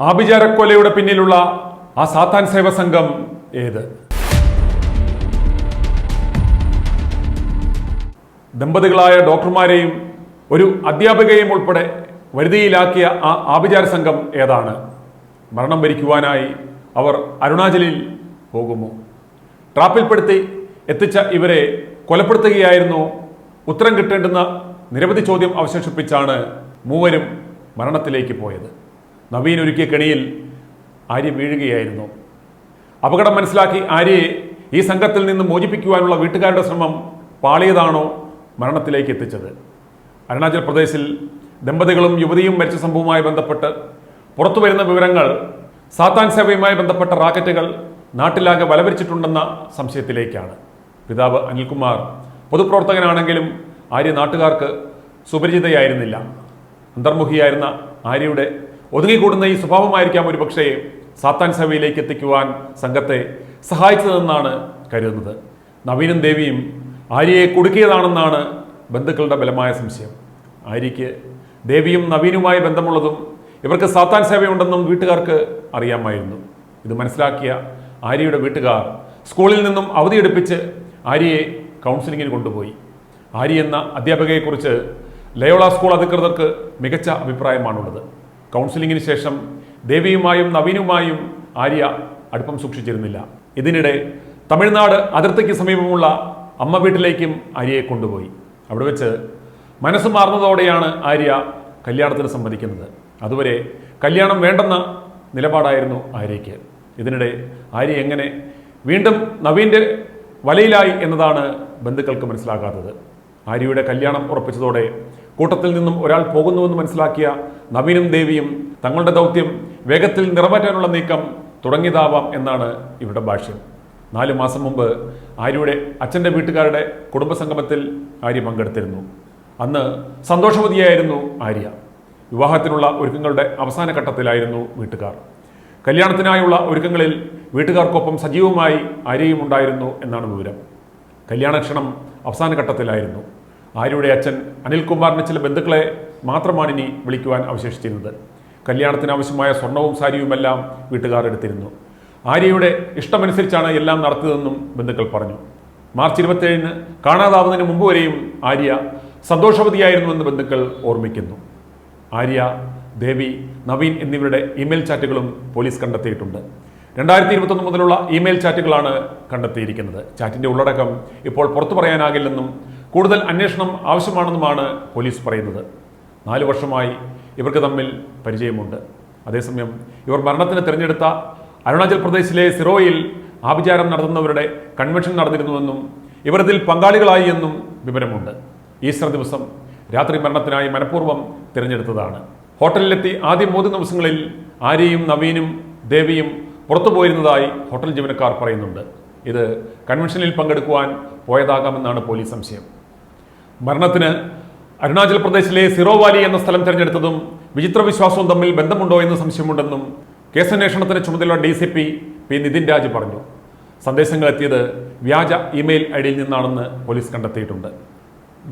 ആഭിചാരക്കൊലയുടെ പിന്നിലുള്ള ആ സാത്താൻ സേവ സംഘം ഏത്? ദമ്പതികളായ ഡോക്ടർമാരെയും ഒരു അധ്യാപികയും ഉൾപ്പെടെ വരുതിയിലാക്കിയ ആ ആഭിചാര സംഘം ഏതാണ്? മരണം വരിക്കുവാനായി അവർ അരുണാചലിൽ പോകുമോ? ട്രാപ്പിൽപ്പെടുത്തി എത്തിച്ച ഇവരെ കൊലപ്പെടുത്തുകയായിരുന്നു ഉത്തരം കിട്ടേണ്ടുന്ന നിരവധി ചോദ്യം അവശേഷിപ്പിച്ചാണ് മൂവരും മരണത്തിലേക്ക് പോയത്. നവീൻ ഒരുക്കിയ കെണിയിൽ ആര്യ വീഴുകയായിരുന്നു. അപകടം മനസ്സിലാക്കി ആര്യയെ ഈ സംഘത്തിൽ നിന്ന് മോചിപ്പിക്കുവാനുള്ള വീട്ടുകാരുടെ ശ്രമം പാളിയതാണോ മരണത്തിലേക്ക് എത്തിച്ചത്? അരുണാചൽ പ്രദേശിൽ ദമ്പതികളും യുവതിയും മരിച്ച സംഭവവുമായി ബന്ധപ്പെട്ട് പുറത്തു വരുന്ന വിവരങ്ങൾ സാത്താൻ സേവയുമായി ബന്ധപ്പെട്ട റാക്കറ്റുകൾ നാട്ടിലാകെ വലവരിച്ചിട്ടുണ്ടെന്ന സംശയത്തിലേക്കാണ്. പിതാവ് അനിൽകുമാർ പൊതുപ്രവർത്തകനാണെങ്കിലും ആര്യ നാട്ടുകാർക്ക് സുപരിചിതയായിരുന്നില്ല. അന്തർമുഖിയായിരുന്ന ആര്യയുടെ ഒതുങ്ങിക്കൂടുന്ന ഈ സ്വഭാവമായിരിക്കാം ഒരു പക്ഷേ സാത്താൻ സഭയിലേക്ക് എത്തിക്കുവാൻ സംഘത്തെ സഹായിച്ചതെന്നാണ് കരുതുന്നത്. നവീനും ദേവിയും ആര്യയെ കുടുക്കിയതാണെന്നാണ് ബന്ധുക്കളുടെ ബലമായ സംശയം. ആര്യയ്ക്ക് ദേവിയും നവീനുമായി ബന്ധമുള്ളതും ഇവർക്ക് സാത്താൻ സേവയുണ്ടെന്നും വീട്ടുകാർക്ക് അറിയാമായിരുന്നു. ഇത് മനസ്സിലാക്കിയ ആര്യയുടെ വീട്ടുകാർ സ്കൂളിൽ നിന്നും അവധിയെടുപ്പിച്ച് ആര്യയെ കൗൺസിലിങ്ങിന് കൊണ്ടുപോയി. ആര്യ എന്ന അധ്യാപകയെക്കുറിച്ച് ലയോള സ്കൂൾ അധികൃതർക്ക് മികച്ച അഭിപ്രായമാണുള്ളത്. കൗൺസിലിങ്ങിന് ശേഷം ദേവിയുമായും നവീനുമായും ആര്യ അടുപ്പം സൂക്ഷിച്ചിരുന്നില്ല. ഇതിനിടെ തമിഴ്നാട് അതിർത്തിക്ക് സമീപമുള്ള അമ്മ വീട്ടിലേക്കും ആര്യയെ കൊണ്ടുപോയി. അവിടെ വെച്ച് മനസ്സ് മാറുന്നതോടെയാണ് ആര്യ കല്യാണത്തിന് സമ്മതിക്കുന്നത്. അതുവരെ കല്യാണം വേണ്ടെന്ന നിലപാടായിരുന്നു ആര്യയ്ക്ക്. ഇതിനിടെ ആര്യ എങ്ങനെ വീണ്ടും നവീന്റെ വലയിലായി എന്നതാണ് ബന്ധുക്കൾക്ക് മനസ്സിലാകാത്തത്. ആര്യയുടെ കല്യാണം ഉറപ്പിച്ചതോടെ കൂട്ടത്തിൽ നിന്നും ഒരാൾ പോകുന്നുവെന്ന് മനസ്സിലാക്കിയ നവീനും ദേവിയും തങ്ങളുടെ ദൗത്യം വേഗത്തിൽ നിറവേറ്റാനുള്ള നീക്കം തുടങ്ങിയതാവാം എന്നാണ് ഇവരുടെ ഭാഷ്യം. നാല് മാസം മുമ്പ് ആര്യയുടെ അച്ഛന്റെ വീട്ടുകാരുടെ കുടുംബസംഗമത്തിൽ ആര്യ പങ്കെടുത്തിരുന്നു. അന്ന് സന്തോഷവതിയായിരുന്നു ആര്യ. വിവാഹത്തിനുള്ള ഒരുക്കങ്ങളുടെ അവസാന ഘട്ടത്തിലായിരുന്നു വീട്ടുകാർ. കല്യാണത്തിനായുള്ള ഒരുക്കങ്ങളിൽ വീട്ടുകാർക്കൊപ്പം സജീവമായി ആര്യയും ഉണ്ടായിരുന്നു എന്നാണ് വിവരം. കല്യാണക്ഷണം അവസാന ഘട്ടത്തിലായിരുന്നു. ആര്യയുടെ അച്ഛൻ അനിൽകുമാറിന്റെ ചില ബന്ധുക്കളെ മാത്രമാണ് ഇനി വിളിക്കുവാൻ അവശേഷിച്ചിരുന്നത്. കല്യാണത്തിന് ആവശ്യമായ സ്വർണവും സാരിയുമെല്ലാം വീട്ടുകാർ എടുത്തിരുന്നു. ആര്യയുടെ ഇഷ്ടമനുസരിച്ചാണ് എല്ലാം നടത്തിയതെന്നും ബന്ധുക്കൾ പറഞ്ഞു. മാർച്ച് ഇരുപത്തേഴിന് കാണാതാവുന്നതിന് മുമ്പ് വരെയും ആര്യ സന്തോഷവതിയായിരുന്നുവെന്ന് ബന്ധുക്കൾ ഓർമ്മിക്കുന്നു. ആര്യ ദേവി നവീൻ എന്നിവരുടെ ഇമെയിൽ ചാറ്റുകളും പോലീസ് കണ്ടെത്തിയിട്ടുണ്ട്. രണ്ടായിരത്തി ഇരുപത്തൊന്ന് മുതലുള്ള ഇമെയിൽ ചാറ്റുകളാണ് കണ്ടെത്തിയിരിക്കുന്നത്. ചാറ്റിന്റെ ഉള്ളടക്കം ഇപ്പോൾ പുറത്തു പറയാനാകില്ലെന്നും കൂടുതൽ അന്വേഷണം ആവശ്യമാണെന്നുമാണ് പോലീസ് പറയുന്നത്. നാല് വർഷമായി ഇവർക്ക് തമ്മിൽ പരിചയമുണ്ട്. അതേസമയം ഇവർ മരണത്തിന് തിരഞ്ഞെടുത്ത അരുണാചൽ പ്രദേശിലെ സിറോയിൽ ആഭിചാരം നടത്തുന്നവരുടെ കൺവെൻഷൻ നടന്നിരുന്നുവെന്നും ഇവർ ഇതിൽ പങ്കാളികളായി എന്നും വിവരമുണ്ട്. ഈസ്റ്റർ ദിവസം രാത്രി മരണത്തിനായി മനഃപൂർവം തിരഞ്ഞെടുത്തതാണ്. ഹോട്ടലിലെത്തി ആദ്യ മൂന്ന് ദിവസങ്ങളിൽ ആര്യയും നവീനും ദേവിയും പുറത്തു പോയിരുന്നതായി ഹോട്ടൽ ജീവനക്കാർ പറയുന്നുണ്ട്. ഇത് കൺവെൻഷനിൽ പങ്കെടുക്കുവാൻ പോയതാകാമെന്നാണ് പോലീസ് സംശയം. മരണത്തിന് അരുണാചൽ പ്രദേശിലെ സിറോ വാലി എന്ന സ്ഥലം തിരഞ്ഞെടുത്തതും വിചിത്ര വിശ്വാസവും തമ്മിൽ ബന്ധമുണ്ടോ എന്ന് സംശയമുണ്ടെന്നും കേസന്വേഷണത്തിന് ചുമതലയുള്ള D C P P Nitin Raj പറഞ്ഞു. സന്ദേശങ്ങൾ എത്തിയത് വ്യാജ ഇമെയിൽ ഐഡിയിൽ നിന്നാണെന്ന് പോലീസ് കണ്ടെത്തിയിട്ടുണ്ട്.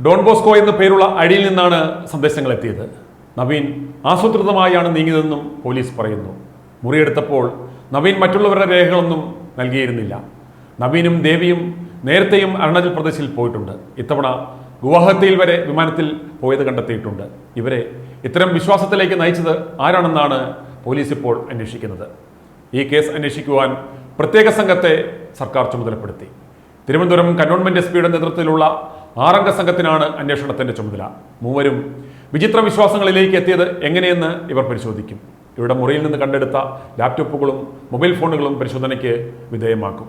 ഡോൺ ബോസ്കോ എന്ന പേരുള്ള ഐഡിയിൽ നിന്നാണ് സന്ദേശങ്ങൾ എത്തിയത്. നവീൻ ആസൂത്രിതമായാണ് നീങ്ങിയതെന്നും പോലീസ് പറയുന്നു. മുറിയെടുത്തപ്പോൾ നവീൻ മറ്റുള്ളവരുടെ രേഖകളൊന്നും നൽകിയിരുന്നില്ല. നവീനും ദേവിയും നേരത്തെയും അരുണാചൽ പ്രദേശിൽ പോയിട്ടുണ്ട്. ഇത്തവണ ഗുവാഹത്തിയിൽ വരെ വിമാനത്തിൽ പോയത് കണ്ടെത്തിയിട്ടുണ്ട്. ഇവരെ ഇത്തരം വിശ്വാസത്തിലേക്ക് നയിച്ചത് ആരാണെന്നാണ് പോലീസ് ഇപ്പോൾ അന്വേഷിക്കുന്നത്. ഈ കേസ് അന്വേഷിക്കുവാൻ പ്രത്യേക സംഘത്തെ സർക്കാർ ചുമതലപ്പെടുത്തി. തിരുവനന്തപുരം കന്റോൺമെന്റ് എസ് പിയുടെ നേതൃത്വത്തിലുള്ള ആറംഗ സംഘത്തിനാണ് അന്വേഷണത്തിന്റെ ചുമതല. മൂവരും വിചിത്ര വിശ്വാസങ്ങളിലേക്ക് എത്തിയത് എങ്ങനെയെന്ന് ഇവർ പരിശോധിക്കും. ഇവരുടെ മുറിയിൽ നിന്ന് കണ്ടെടുത്ത ലാപ്ടോപ്പുകളും മൊബൈൽ ഫോണുകളും പരിശോധനയ്ക്ക് വിധേയമാക്കും.